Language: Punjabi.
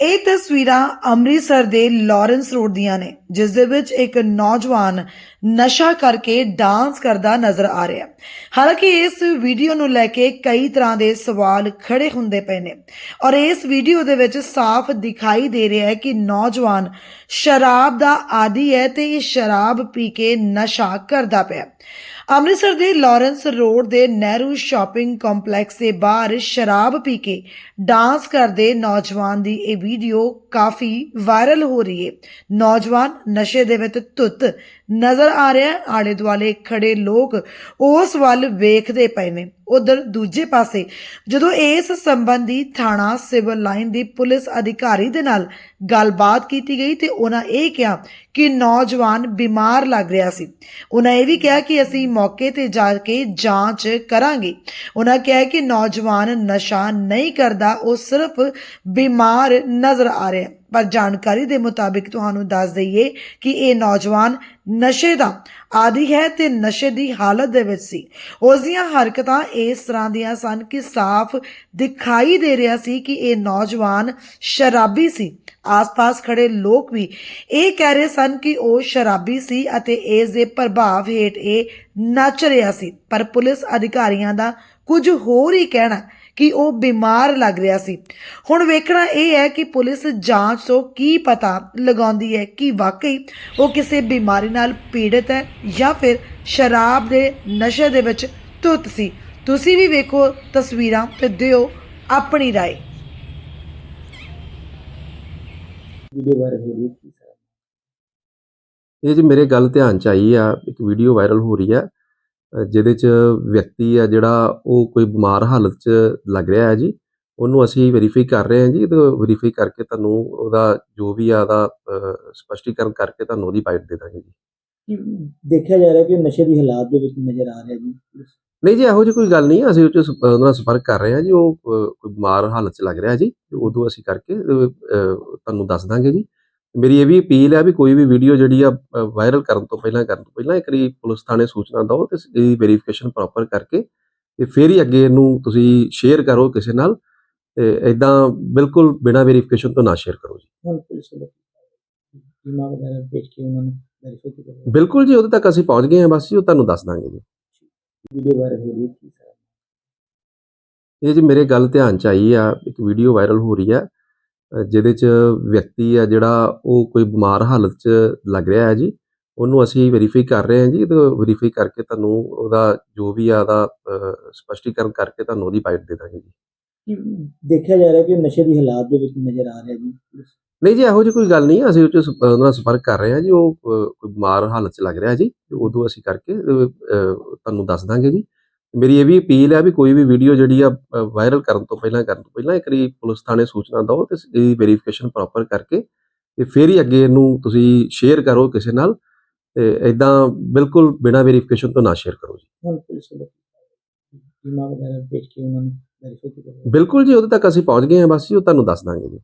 ਇਹ ਤਸਵੀਰਾਂ ਅੰਮ੍ਰਿਤਸਰ ਦੇ ਲਾਰੈਂਸ ਰੋਡ ਦੀਆਂ ਨੇ, ਜਿਸ ਦੇ ਵਿੱਚ ਇੱਕ ਨੌਜਵਾਨ ਨਸ਼ਾ ਕਰਕੇ ਡਾਂਸ ਕਰਦਾ ਨਜ਼ਰ ਆ ਰਿਹਾ ਹਾਲਾਂਕਿ ਇਸ ਵੀਡੀਓ ਨੂੰ ਲੈ ਕੇ ਕਈ ਤਰ੍ਹਾਂ ਦੇ ਸਵਾਲ ਖੜੇ ਹੁੰਦੇ ਪਏ ਨੇ ਔਰ ਇਸ ਵੀਡੀਓ ਦੇ ਵਿੱਚ ਸਾਫ਼ ਦਿਖਾਈ ਦੇ ਰਿਹਾ ਹੈ ਕਿ ਨੌਜਵਾਨ ਸ਼ਰਾਬ ਦਾ ਆਦੀ ਹੈ ਤੇ ਇਹ ਸ਼ਰਾਬ ਪੀ ਕੇ ਨਸ਼ਾ ਕਰਦਾ ਪਿਆ ਅੰਮ੍ਰਿਤਸਰ ਦੇ ਲਾਰੈਂਸ ਰੋਡ ਦੇ ਨਹਿਰੂ ਸ਼ਾਪਿੰਗ ਕੰਪਲੈਕਸ ਦੇ ਬਾਹਰ ਸ਼ਰਾਬ ਪੀ ਕੇ ਡਾਂਸ ਕਰਦੇ ਨੌਜਵਾਨ ਦੀ ਇਹ ਵੀਡੀਓ ਕਾਫੀ ਵਾਇਰਲ ਹੋ ਰਹੀ ਹੈ। ਨੌਜਵਾਨ ਨਸ਼ੇ ਦੇ ਵਿੱਚ ਧੁੱਤ ਨਜ਼ਰ ਆ ਰਿਹਾ ਆਲੇ ਦੁਆਲੇ ਖੜੇ ਲੋਕ ਉਸ ਵੱਲ ਵੇਖਦੇ ਪਏ ਨੇ। ਉਧਰ ਦੂਜੇ ਪਾਸੇ ਜਦੋਂ ਇਸ ਸੰਬੰਧੀ ਥਾਣਾ ਸਿਵਲ ਲਾਈਨ ਦੀ ਪੁਲਿਸ ਅਧਿਕਾਰੀ ਦੇ ਨਾਲ ਗੱਲਬਾਤ ਕੀਤੀ ਗਈ ਤੇ ਉਹਨਾਂ ਇਹ ਕਿਹਾ ਕਿ ਨੌਜਵਾਨ ਬਿਮਾਰ ਲੱਗ ਰਿਹਾ ਸੀ। ਉਹਨਾਂ ਇਹ ਵੀ ਕਿਹਾ ਕਿ ਅਸੀਂ ਮੌਕੇ ਤੇ ਜਾ ਕੇ ਜਾਂਚ ਕਰਾਂਗੇ। ਉਹਨਾਂ ਕਿਹਾ ਕਿ ਨੌਜਵਾਨ ਨਸ਼ਾ ਨਹੀਂ ਕਰਦਾ, ਉਹ ਸਿਰਫ ਬਿਮਾਰ ਨਜ਼ਰ ਆ ਰਿਹਾ। ਪਰ ਜਾਣਕਾਰੀ ਦੇ ਮੁਤਾਬਿਕ ਤੁਹਾਨੂੰ ਦੱਸ ਦਈਏ ਕਿ ਇਹ ਨੌਜਵਾਨ ਨਸ਼ੇ ਦਾ ਆਦੀ ਹੈ ਤੇ ਨਸ਼ੇ ਦੀ ਹਾਲਤ ਦੇ ਵਿੱਚ ਸੀ। ਉਸ ਦੀਆਂ ਹਰਕਤਾਂ ਇਸ ਤਰ੍ਹਾਂ ਦੀਆਂ ਸਨ ਕਿ ਸਾਫ਼ ਦਿਖਾਈ ਦੇ ਰਿਹਾ ਸੀ ਕਿ ਇਹ ਨੌਜਵਾਨ ਸ਼ਰਾਬੀ ਸੀ। ਆਸ-ਪਾਸ ਖੜੇ ਲੋਕ ਵੀ ਇਹ ਕਹਿ ਰਹੇ ਸਨ ਕਿ ਉਹ ਸ਼ਰਾਬੀ ਸੀ ਅਤੇ ਇਸ ਦੇ ਪ੍ਰਭਾਵ ਹੇਠ ਇਹ ਨੱਚ ਰਿਹਾ ਸੀ। ਪਰ ਪੁਲਿਸ ਅਧਿਕਾਰੀਆਂ ਦਾ ਕੁਝ ਹੋਰ ਹੀ ਕਹਿਣਾ ਕਿ ਉਹ ਬਿਮਾਰ ਲੱਗ ਰਿਹਾ ਸੀ ਹੁਣ ਵੇਖਣਾ ਇਹ ਹੈ ਕਿ ਪੁਲਿਸ ਜਾਂਚ ਤੋਂ ਕੀ ਪਤਾ ਲਗਾਉਂਦੀ ਹੈ ਕਿ ਵਾਕਈ ਉਹ ਕਿਸੇ ਬਿਮਾਰੀ ਨਾਲ ਪੀੜਤ ਹੈ ਜਾਂ ਫਿਰ ਸ਼ਰਾਬ ਦੇ ਨਸ਼ੇ ਦੇ ਵਿੱਚ ਧੁੱਤ ਸੀ ਤੁਸੀਂ ਵੀ ਵੇਖੋ ਤਸਵੀਰਾਂ ਤੇ ਦਿਓ ਆਪਣੀ رائے ਵੀਡੀਓ ਵਾਇਰਲ ਹੋ ਰਹੀ ਹੈ ਕੀ ਸਰ ਇਹ ਜੀ ਮੇਰੇ ਗੱਲ ਧਿਆਨ ਚ ਆਈ ਆ ਇੱਕ ਵੀਡੀਓ ਵਾਇਰਲ ਹੋ ਰਹੀ ਆ ਅ, ਜਿਹਦੇ ਚ ਵਿਅਕਤੀ ਆ ਜਿਹੜਾ ਉਹ ਕੋਈ ਬਿਮਾਰ ਹਾਲਤ ਚ ਲੱਗ ਰਿਹਾ ਹੈ ਜੀ ਉਹਨੂੰ ਅਸੀਂ ਵੈਰੀਫਾਈ ਕਰ ਰਹੇ ਹਾਂ ਜੀ ਤੇ ਵੈਰੀਫਾਈ ਕਰਕੇ ਤੁਹਾਨੂੰ ਉਹਦਾ ਜੋ ਵੀ ਆ ਅ, ਸਪਸ਼ਟੀਕਰਨ ਕਰਕੇ ਤੁਹਾਨੂੰ ਉਹਦੀ ਬਾਈਟ ਦੇ ਦਾਂਗੇ ਜੀ। ਕੀ ਦੇਖਿਆ ਜਾ ਰਿਹਾ ਕਿ ਨਸ਼ੇ ਦੀ ਹਾਲਾਤ ਦੇ ਵਿੱਚ ਨਜ਼ਰ ਆ ਰਿਹਾ ਜੀ? ਨਹੀਂ ਜੀ ਇਹੋ ਜਿਹੀ ਕੋਈ ਗੱਲ ਨਹੀਂ ਅਸੀਂ ਉਹ 'ਚ ਉਹਨਾਂ ਨਾਲ ਸੰਪਰਕ ਕਰ ਰਹੇ ਹਾਂ ਜੀ ਉਹ ਕੋਈ ਬਿਮਾਰ ਹਾਲਤ ਚ ਲੱਗ ਰਿਹਾ ਜੀ ਤੇ ਉਦੋਂ ਅਸੀਂ ਕਰਕੇ ਤੁਹਾਨੂੰ ਦੱਸ ਦਾਂਗੇ ਜੀ। ਮੇਰੀ ਇਹ ਵੀ ਅਪੀਲ ਹੈ ਵੀ ਕੋਈ ਵੀ ਵੀਡੀਓ ਜਿਹੜੀ ਆ ਵਾਇਰਲ ਕਰਨ ਤੋਂ ਪਹਿਲਾਂ ਕਰਨ ਤੋਂ ਪਹਿਲਾਂ ਇੱਕ ਵਾਰੀ ਪੁਲਿਸ ਥਾਣੇ ਸੂਚਨਾ ਦਿਓ ਤੇ ਇਹਦੀ ਵੈਰੀਫਿਕੇਸ਼ਨ ਪ੍ਰੋਪਰ ਕਰਕੇ ਤੇ ਫਿਰ ਹੀ ਅੱਗੇ ਇਹਨੂੰ ਤੁਸੀਂ ਸ਼ੇਅਰ ਕਰੋ ਕਿਸੇ ਨਾਲ ਤੇ ਇਦਾਂ ਬਿਲਕੁਲ ਬਿਨਾਂ ਵੈਰੀਫਿਕੇਸ਼ਨ ਤੋਂ ਨਾ ਸ਼ੇਅਰ ਕਰੋ ਜੀ। ਬਿਲਕੁਲ ਜੀ ਉਦੋਂ ਤੱਕ ਅਸੀਂ ਪਹੁੰਚ ਗਏ ਹਾਂ ਬਸ ਜੀ ਉਹ ਤੁਹਾਨੂੰ ਦੱਸ ਦਾਂਗੇ ਜੀ। ਵੀਡੀਓ ਵਾਇਰਲ ਹੋ ਰਹੀ ਹੈ ਕੀ ਸਰ? ਇਹ ਜੀ ਮੇਰੇ ਗੱਲ ਧਿਆਨ ਚ ਆਈ ਆ ਇੱਕ ਵੀਡੀਓ ਵਾਇਰਲ ਹੋ ਰਹੀ ਆ। ਜਿਹਦੇ ਚ ਵਿਅਕਤੀ ਆ ਜਿਹੜਾ ਉਹ ਕੋਈ ਬਿਮਾਰ ਹਾਲਤ ਚ ਲੱਗ ਰਿਹਾ ਹੈ ਜੀ ਉਹਨੂੰ ਅਸੀਂ ਵੈਰੀਫਾਈ ਕਰ ਰਹੇ ਹਾਂ ਜੀ ਤੇ ਵੈਰੀਫਾਈ ਕਰਕੇ ਤੁਹਾਨੂੰ ਉਹਦਾ ਜੋ ਵੀ ਆ ਉਹਦਾ ਸਪਸ਼ਟੀਕਰਨ ਕਰਕੇ ਤੁਹਾਨੂੰ ਉਹਦੀ ਬਾਈਟ ਦੇ ਦਾਂਗੇ ਜੀ। ਕੀ ਦੇਖਿਆ ਜਾ ਰਿਹਾ ਕਿ ਉਹ ਨਸ਼ੇ ਦੀ ਹਾਲਾਤ ਦੇ ਵਿੱਚ ਨਜ਼ਰ ਆ ਰਿਹਾ ਜੀ। ਨਹੀਂ ਜੀ ਇਹੋ ਜਿਹੀ ਕੋਈ ਗੱਲ ਨਹੀਂ ਅਸੀਂ ਉਹ 'ਚ ਉਹਨਾਂ ਨਾਲ ਸੰਪਰਕ ਕਰ ਰਹੇ ਹਾਂ ਜੀ ਉਹ ਅ, ਕੋਈ ਬਿਮਾਰ ਹਾਲਤ ਚ ਲੱਗ ਰਿਹਾ ਜੀ ਤੇ ਉਦੋਂ ਅਸੀਂ ਕਰਕੇ ਅ, ਅ, ਤੁਹਾਨੂੰ ਦੱਸ ਦਾਂਗੇ ਜੀ। ਮੇਰੀ ਇਹ ਵੀ ਅਪੀਲ ਹੈ ਵੀ ਕੋਈ ਵੀ ਵੀਡੀਓ ਜਿਹੜੀ ਆ ਵਾਇਰਲ ਕਰਨ ਤੋਂ ਪਹਿਲਾਂ ਕਰਨ ਤੋਂ ਪਹਿਲਾਂ ਇੱਕ ਵਾਰੀ ਪੁਲਿਸ ਥਾਣੇ ਸੂਚਨਾ ਦਿਓ ਤੇ ਇਹਦੀ ਵੈਰੀਫਿਕੇਸ਼ਨ ਪ੍ਰੋਪਰ ਕਰਕੇ ਤੇ ਫਿਰ ਹੀ ਅੱਗੇ ਇਹਨੂੰ ਤੁਸੀਂ ਸ਼ੇਅਰ ਕਰੋ ਕਿਸੇ ਨਾਲ ਤੇ ਇਦਾਂ ਬਿਲਕੁਲ ਬਿਨਾਂ ਵੈਰੀਫਿਕੇਸ਼ਨ ਤੋਂ ਨਾ ਸ਼ੇਅਰ ਕਰੋ ਜੀ। ਹੁਣ ਪੁਲਿਸ ਵੱਲੋਂ ਟੀਮਾਂ ਵਗੈਰਾ ਭੇਜ ਕੇ ਉਹਨਾਂ ਨੂੰ ਵੈਰੀਫਾਈ ਕੀਤਾ ਬਿਲਕੁਲ ਜੀ ਉਦੋਂ ਤੱਕ ਅਸੀਂ ਪਹੁੰਚ ਗਏ ਹਾਂ ਬਸ ਜੀ ਉਹ ਤੁਹਾਨੂੰ ਦੱਸ ਦਾਂਗੇ ਜੀ।